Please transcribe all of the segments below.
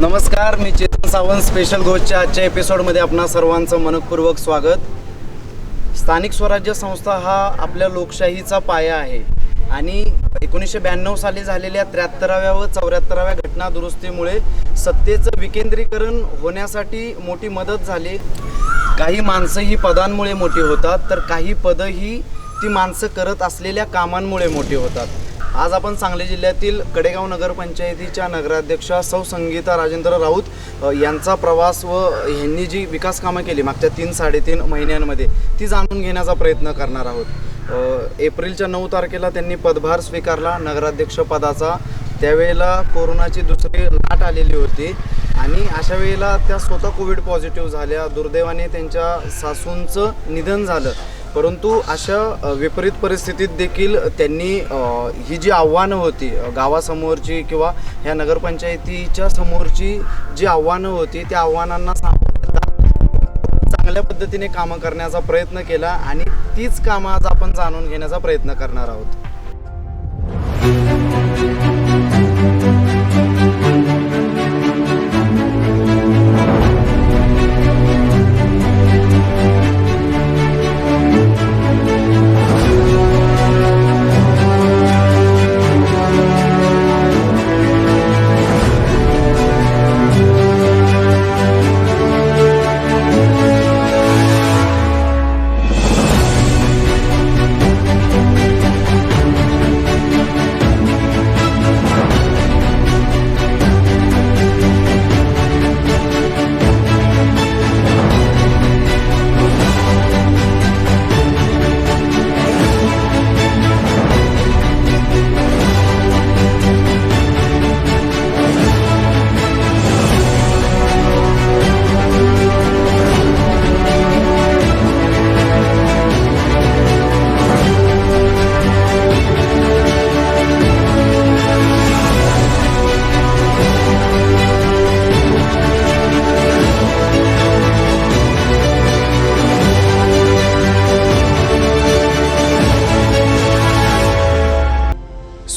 नमस्कार मी चेतन सावंत. स्पेशल गोष्टच्या आजच्या एपिसोडमध्ये आपणा सर्वांचं मनपूर्वक स्वागत. स्थानिक स्वराज्य संस्था हा आपल्या लोकशाहीचा पाया आहे. आणि एकोणीसशे ब्याण्णव साली झालेल्या त्र्याहत्तराव्या व चौऱ्याहत्तराव्या घटना दुरुस्तीमुळे सत्तेचं विकेंद्रीकरण होण्यासाठी मोठी मदत झाली. काही माणसं ही पदांमुळे मोठी होतात तर काही पदं ही ती माणसं करत असलेल्या कामांमुळे मोठी होतात. आज आपण सांगली जिल्ह्यातील कडेगाव नगरपंचायतीच्या नगराध्यक्षा सौ संगीता राजेंद्र राऊत यांचा प्रवास व ह्यांनी जी विकास कामं केली मागच्या तीन साडेतीन महिन्यांमध्ये ती जाणून घेण्याचा प्रयत्न करणार आहोत. एप्रिलच्या नऊ तारखेला त्यांनी पदभार स्वीकारला नगराध्यक्ष पदाचा. त्यावेळेला कोरोनाची दुसरी लाट आलेली होती आणि अशा वेळेला त्या स्वतः कोविड पॉझिटिव्ह झाल्या. दुर्दैवाने त्यांच्या सासूंचं निधन झालं. परंतु अशा विपरीत परिस्थितीत देखील त्यांनी ही जी आव्हानं होती गावासमोरची किंवा ह्या नगरपंचायतीच्या समोरची जी आव्हानं होती त्या आव्हानांना चांगल्या पद्धतीने कामं करण्याचा प्रयत्न केला आणि तीच कामं आज आपण जाणून घेण्याचा प्रयत्न करणार आहोत.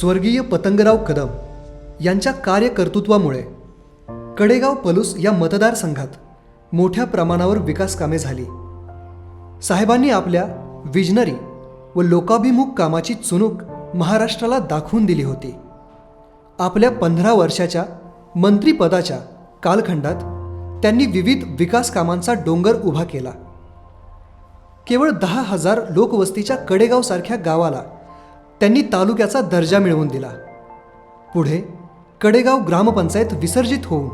स्वर्गीय पतंगराव कदम यांच्या कार्यकर्तृत्वामुळे कडेगाव पलूस या मतदारसंघात मोठ्या प्रमाणावर विकास कामे झाली. साहेबांनी आपल्या विजनरी व लोकाभिमुख कामाची चुणूक महाराष्ट्राला दाखवून दिली होती. आपल्या पंधरा वर्षाच्या मंत्रिपदाच्या कालखंडात त्यांनी विविध विकास कामांचा डोंगर उभा केला. केवळ दहा हजार लोकवस्तीच्या कडेगावसारख्या गावाला त्यांनी तालुक्याचा दर्जा मिळवून दिला. पुढे कडेगाव ग्रामपंचायत विसर्जित होऊन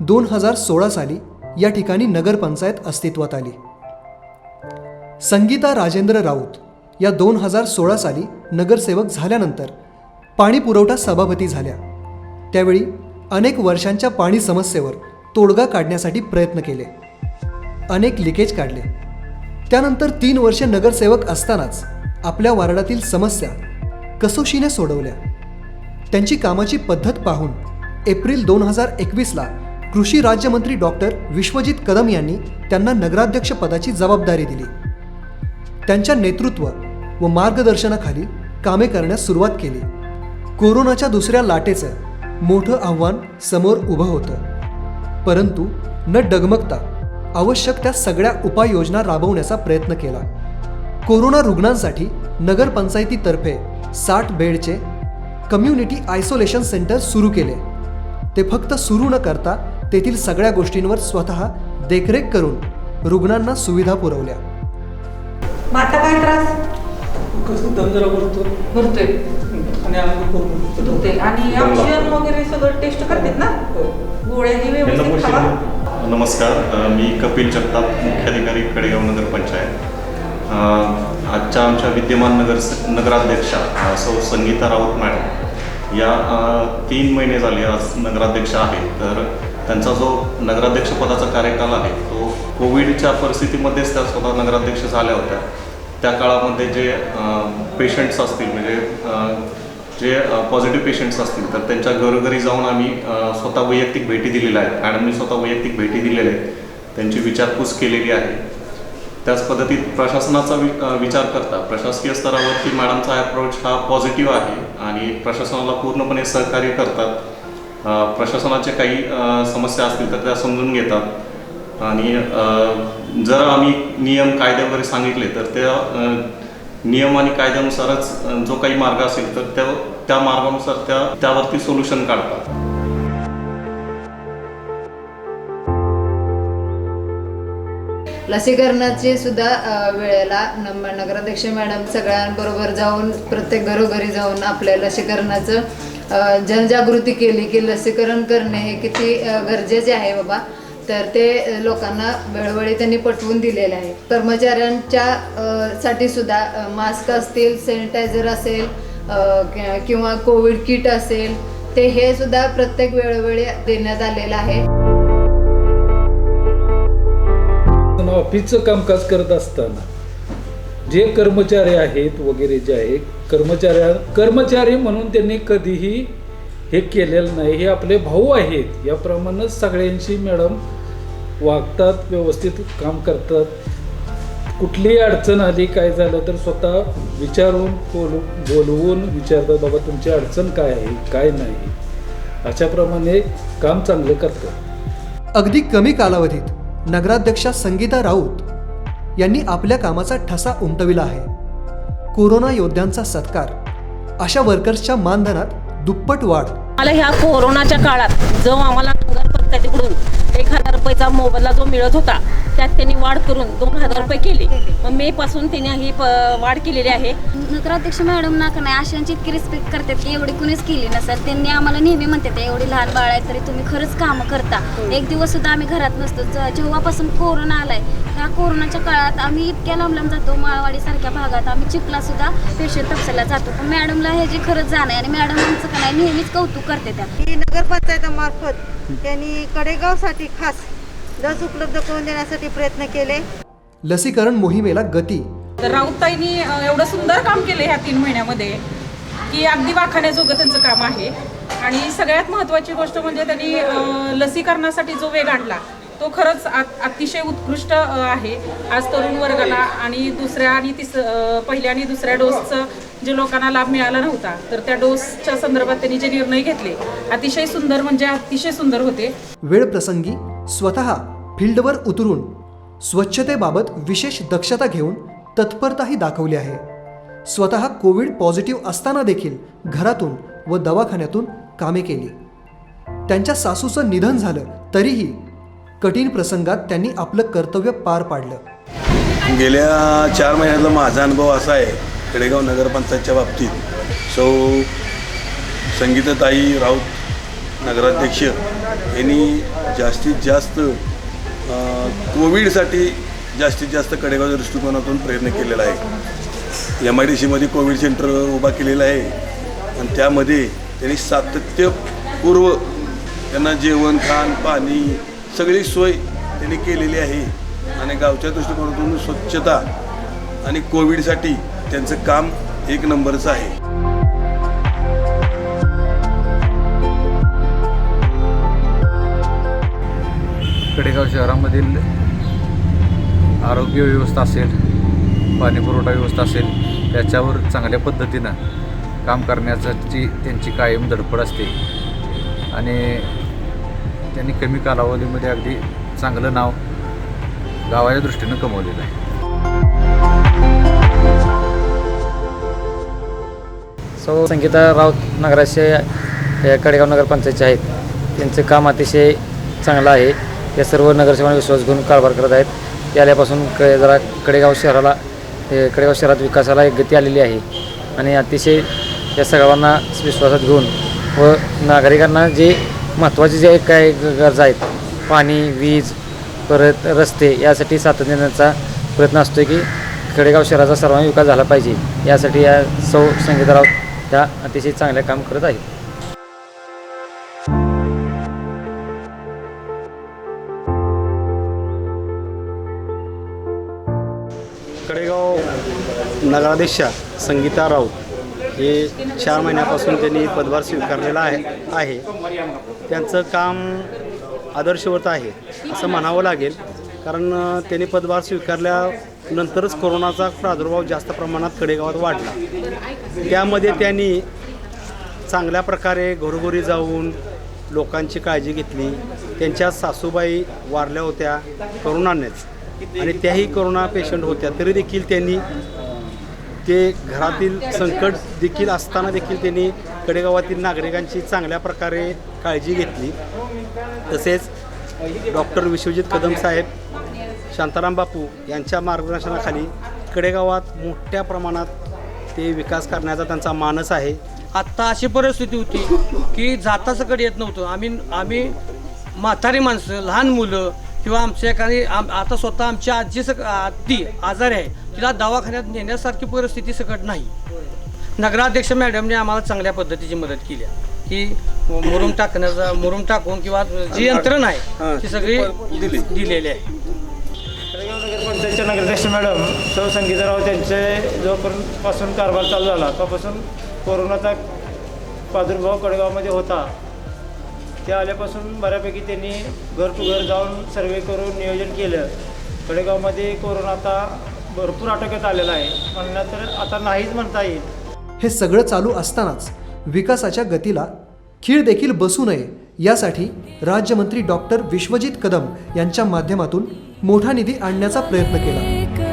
दोन हजार सोळा साली या ठिकाणी नगरपंचायत अस्तित्वात आली. संगीता राजेंद्र राऊत या दोन हजार सोळा साली नगरसेवक झाल्यानंतर पाणी पुरवठा सभापती झाल्या. त्यावेळी अनेक वर्षांच्या पाणी समस्येवर तोडगा काढण्यासाठी प्रयत्न केले. अनेक लिकेज काढले. त्यानंतर तीन वर्षे नगरसेवक असतानाच आपल्या वार्डातील समस्या कसोशीने सोडवल्या. त्यांची कामाची पद्धत पाहून एप्रिल दोन हजार एकवीसला कृषी राज्यमंत्री डॉक्टर विश्वजित कदम यांनी त्यांना नगराध्यक्ष पदाची जबाबदारी दिली. त्यांच्या नेतृत्व व मार्गदर्शनाखाली कामे करण्यास सुरुवात केली. कोरोनाच्या दुसऱ्या लाटेचं मोठं आव्हान समोर उभं होतं. परंतु न डगमगता आवश्यक त्या सगळ्या उपाययोजना राबवण्याचा प्रयत्न केला. कोरोना रुग्णांसाठी नगरपंचायतीतर्फे साठ बेडचे कम्युनिटी आयसोलेशन सेंटर सुरू केले. ते फक्त सुरू न करता तेथील सगळ्या गोष्टींवर स्वतः देखरेख करून रुग्णांना सुविधा पुरवल्या. मग आता काय त्रास? कसं दम जरा भरतो. भरतोय. आणि ऑक्सिजन वगैरे सगळं टेस्ट करतात ना? गोळ्याही व्यवस्थित खावा. नमस्कार. मी कपिल जगताप मुख्याधिकारी कडेगाव नगरपंचायत. आजच्या आमच्या विद्यमान नगर नगराध्यक्षा सौ संगीता राऊत मॅडम या तीन महिने झाले आज नगराध्यक्ष आहेत. तर त्यांचा जो नगराध्यक्षपदाचा कार्यकाल आहे तो कोविडच्या परिस्थितीमध्येच त्या स्वतः नगराध्यक्ष झाल्या होत्या. त्या काळामध्ये जे पेशंट्स असतील म्हणजे जे पॉझिटिव्ह पेशंट्स असतील तर त्यांच्या घरोघरी जाऊन आम्ही स्वतः वैयक्तिक भेटी दिलेल्या आहेत. मॅडमनी स्वतः वैयक्तिक भेटी दिलेल्या आहेत. त्यांची विचारपूस केलेली आहे. त्याच पद्धतीत प्रशासनाचा वि विचार करता. प्रशासकीय स्तरावरती मॅडमचा अप्रोच हा पॉझिटिव्ह आहे आणि प्रशासनाला पूर्णपणे सहकार्य करतात. प्रशासनाच्या काही समस्या असतील तर त्या समजून घेतात. आणि जर आम्ही नियम कायदे वगैरे सांगितले तर त्या नियम आणि कायद्यानुसारच जो काही मार्ग असेल तर त्या त्या मार्गानुसार त्या त्यावरती सोल्युशन काढतात. लसीकरणाची सुद्धा वेळेला नगराध्यक्ष मॅडम सगळ्यांबरोबर जाऊन प्रत्येक घरोघरी जाऊन आपल्या लसीकरणाचं जनजागृती केली की लसीकरण करणे हे किती गरजेचे आहे बाबा. तर ते लोकांना वेळोवेळी त्यांनी पटवून दिलेले आहे. कर्मचाऱ्यांच्या साठी सुद्धा मास्क असतील सॅनिटायझर असेल किंवा कोविड किट असेल ते हे सुद्धा प्रत्येक वेळोवेळी देण्यात आलेलं आहे. आपण ऑफिसचं कामकाज करत असताना जे कर्मचारी आहेत वगैरे जे आहे कर्मचाऱ्या कर्मचारी म्हणून त्यांनी कधीही हे केलेलं नाही. हे आपले भाऊ आहेत. याप्रमाणेच सगळ्यांशी मॅडम वागतात व्यवस्थित काम करतात. कुठलीही अडचण आली काय झालं तर स्वतः विचारून बोलू बोलवून विचारतात बाबा तुमची अडचण काय आहे? काय नाही? अशाप्रमाणे काम चांगलं करतात. अगदी कमी कालावधीत नगराध्यक्षा संगीता राऊत यांनी आपल्या कामाचा ठसा उमटविला आहे. कोरोना योद्ध्यांचा सत्कार अशा वर्कर्सच्या मानधनात दुप्पट वाढ. मला ह्या कोरोनाच्या काळात जो आम्हाला नगरपंचायतीकडून एक हजार रुपयाचा मोबदला जो मिळत होता त्यात त्यांनी वाढ करून दोन हजार रुपये केले. मग मे पासून त्यांनी ही प- वाढ केलेली आहे. नगराध्यक्ष मॅडम ना का नाही आशांची इतकी रिस्पेक्ट करतात की एवढी कुणीच केली नसेल त्यांनी आम्हाला नेहमी म्हणतात एवढी लहान बाळ आहे तरी तुम्ही खरंच कामं करता. एक दिवस सुद्धा आम्ही घरात नसतो. ज- जेव्हापासून कोरोना आलाय त्या कोरोनाच्या काळात आम्ही इतक्या लांब लांब जातो माळवाडी सारख्या भागात. आम्ही चिखला सुद्धा पेशंट तपसायला जातो. पण मॅडमला ह्याची खरंच जाण आहे आणि मॅडम आमचं का नाही नेहमीच कौतुक करते त्या. ही नगरपंचायतामार्फत त्यांनी कडेगावसाठी खास लस उपलब्ध करून देण्यासाठी प्रयत्न केले. लसीकरण मोहिमेला गती. तर राऊताईंनी अ, एवढं सुंदर काम केलं ह्या तीन महिन्यामध्ये की अगदी वाखाण्याजोगं त्यांचं काम आहे. आणि सगळ्यात महत्त्वाची गोष्ट म्हणजे त्यांनी लसीकरणासाठी जो वेग आणला तो खरंच अत- अतिशय उत्कृष्ट आहे. आज तरुण वर्गाला आणि दुसऱ्या आणि तिस पहिल्या आणि दुसऱ्या डोसचं जे लोकांना लाभ मिळाला नव्हता तर त्या डोसच्या संदर्भात त्यांनी जे निर्णय घेतले अतिशय सुंदर म्हणजे अतिशय सुंदर होते. वेळ प्रसंगी स्वतः फील्डवर उतरून स्वच्छतेबाबत विशेष दक्षता घेऊन तत्परताही दाखवली आहे. स्वतः कोविड पॉझिटिव्ह असताना देखील घरातून व दवाखान्यातून कामे केली. त्यांच्या सासूचं निधन झालं तरीही कठीण प्रसंगात त्यांनी आपलं कर्तव्य पार पाडलं. गेल्या चार महिन्यातला माझा अनुभव असा आहे खेडेगाव नगरपंचायतच्या बाबतीत. सो संगीताताई राऊत नगराध्यक्ष यांनी जास्तीत जास्त कोविडसाठी जास्तीत जास्त कडेगाव दृष्टिकोनातून प्रयत्न केलेला आहे. एम आय डी सीमध्ये कोविड सेंटर उभा केलेला आहे. आणि त्यामध्ये त्यांनी सातत्यपूर्व त्यांना जेवण खाण पाणी सगळी सोय त्यांनी केलेली आहे. आणि गावच्या दृष्टिकोनातून स्वच्छता आणि कोविडसाठी त्यांचं काम एक नंबरचं आहे. कडेगाव शहरामधील आरोग्य व्यवस्था असेल पाणी पुरवठा व्यवस्था असेल त्याच्यावर चांगल्या पद्धतीनं काम करण्याची त्यांची कायम धडपड असते. आणि त्यांनी कमी कालावधीमध्ये अगदी चांगलं नाव गावाच्या दृष्टीनं कमवलेलं आहे. सौ संगीता राऊत नगराचे कडेगाव नगरपंचायतचे आहेत. त्यांचं काम अतिशय चांगलं आहे. या सर्व नगरसेवांना विश्वास घेऊन कारभार करत आहेत. ते आल्यापासून क जरा कडेगाव शहराला कडेगाव शहरात विकासाला एक गती आलेली आहे. आणि अतिशय या सगळ्यांना विश्वासात घेऊन व नागरिकांना जे महत्त्वाचे जे काय ग- गरजा आहेत पाणी वीज परत रस्ते यासाठी सातत्य देण्याचा प्रयत्न असतो की कडेगाव शहराचा सर्वांनी विकास झाला पाहिजे. यासाठी या सौ संगीता राऊत त्या अतिशय चांगले काम करत आहेत कडेगाव नगराध्यक्षा संगीता राऊत हे चार महिन्यापासून त्यांनी पदभार स्वीकारलेला आहे आहे. त्यांचं काम आदर्शवत आहे असं म्हणावं लागेल. कारण त्यांनी पदभार स्वीकारल्या नंतरच कोरोनाचा प्रादुर्भाव जास्त प्रमाणात कडेगावात वाढला. त्यामध्ये त्यांनी चांगल्या प्रकारे घरोघरी जाऊन लोकांची काळजी घेतली. त्यांच्या सासूबाई वारल्या होत्या करोनानेच आणि त्याही करोना पेशंट होत्या. तरी देखील त्यांनी ते घरातील संकट देखील असताना देखील त्यांनी कडेगावातील नागरिकांची चांगल्या प्रकारे काळजी घेतली. तसेच डॉक्टर विश्वजित कदम साहेब शांताराम बापू यांच्या मार्गदर्शनाखाली कडेगावात मोठ्या प्रमाणात ते विकास करण्याचा त्यांचा मानस आहे. आत्ता अशी परिस्थिती होती की जाता सकट येत नव्हतं. आम्ही आम्ही म्हातारी माणसं लहान मुलं किंवा आमच्या एखादी आम आता स्वतः आमची आजी सक आत्ती आजारी आहे तिला दवाखान्यात नेण्यासारखी परिस्थिती सकट नाही. नगराध्यक्ष मॅडमने आम्हाला चांगल्या पद्धतीची मदत केली आहे. की मुरुम टाकण्याचा मुरुम टाकून किंवा जी यंत्रणा आहे ती सगळी दिलेली आहे. नगरपंचायतच्या नगराध्यक्ष मॅडम सौ संगीताराव त्यांचे जोपर्यंत पासून कारभार चालू झाला तोपासून कोरोनाचा प्रादुर्भाव कडेगावमध्ये होता. ते आल्यापासून बऱ्यापैकी त्यांनी घर टू घर जाऊन सर्वे करून नियोजन केलं. कडेगावमध्ये कोरोना आता भरपूर आटोक्यात आलेला आहे. म्हणलं तर आता नाहीच म्हणता येईल. हे सगळं चालू असतानाच विकासाच्या गतीला खीळ देखील बसू नये यासाठी राज्यमंत्री डॉक्टर विश्वजित कदम यांच्या माध्यमातून मोठा निधी आणण्याचा प्रयत्न केला.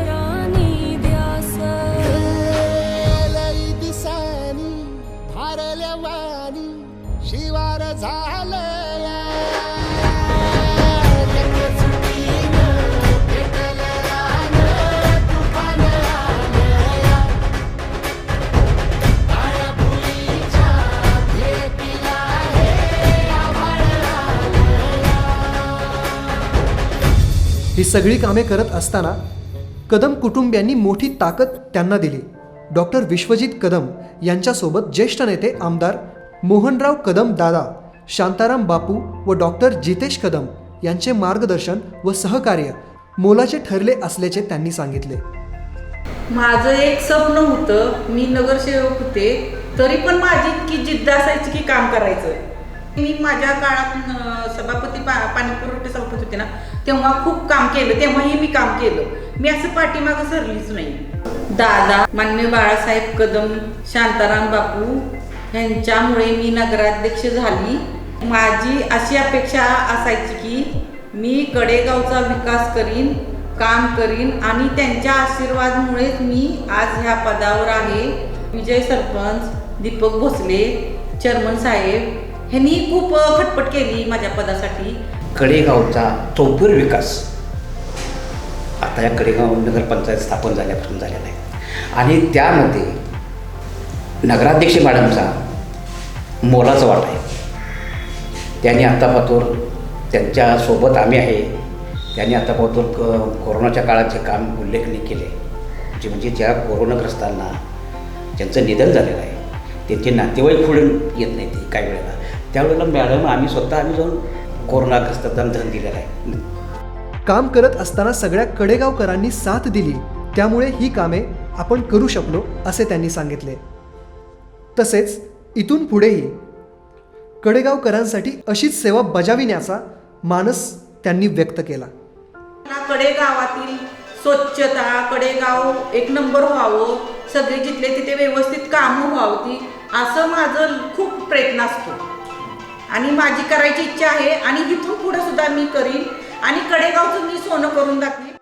सगळी कामे करत असताना कदम कुटुंबियांनी मोठी ताकद त्यांना दिली. डॉक्टर विश्वजित कदम यांच्यासोबत ज्येष्ठ नेते आमदार मोहनराव कदम दादा शांताराम बापू व डॉक्टर जितेश कदम यांचे मार्गदर्शन व सहकार्य मोलाचे ठरले असल्याचे त्यांनी सांगितले. माझं एक स्वप्न होतं मी नगरसेवक होते तरी पण माझी इतकी जिद्द असायची की काम करायचं. मी माझ्या काळात सभापती पा पाणी पुरवठे सभापती होते ना तेव्हा खूप काम केलं तेव्हाही मी काम केलं. मी असं पाठीमागं सरलीच नाही. दादा मान्य बाळासाहेब कदम शांताराम बापू यांच्यामुळे मी नगराध्यक्ष झाली. माझी अशी अपेक्षा असायची की मी कडेगावचा विकास करीन काम करीन आणि त्यांच्या आशीर्वादमुळेच मी आज ह्या पदावर आहे. विजय सरपंच दीपक भोसले चेअरमन साहेब ह्यांनी खूप खटपट केली माझ्या पदासाठी. कडेगावचा चौफेर विकास आता या कडेगाव नगरपंचायत स्थापन झाल्यापासून झालेला आहे. आणि त्यामध्ये नगराध्यक्ष मॅडमचा मोलाचा वाटा आहे. त्यांनी आता त्यांच्यासोबत आम्ही आहे. त्यांनी आता पातोर क कोरोनाच्या काळाचे काम उल्लेखनीय केले. जे म्हणजे ज्या कोरोनाग्रस्तांना ज्यांचं निधन झालेलं आहे त्यांचे नातेवाईक पुढे येत नाही ते काही वेळेला. त्यावेळेला मॅडम आम्ही स्वतः आम्ही जाऊन कोरोनाग्रस्तांना धन दिलेलं आहे. काम करत असताना सगळ्या कडेगावकरांनी साथ दिली. त्यामुळे ही कामे आपण करू शकलो असे त्यांनी सांगितले. तसेच इथून पुढेही. कडेगावकरांसाठी अशीच सेवा बजाविण्याचा मानस त्यांनी व्यक्त केला. कडेगावातील स्वच्छता कडेगाव एक नंबर व्हावं सगळे जिथले तिथे व्यवस्थित कामं व्हावती असं माझं खूप प्रयत्न असतो. आणि माझी करायची इच्छा आहे आणि इथून पुढे सुद्धा मी करीन. आणि कडेगावचं मी सोनं करून दाखवीन.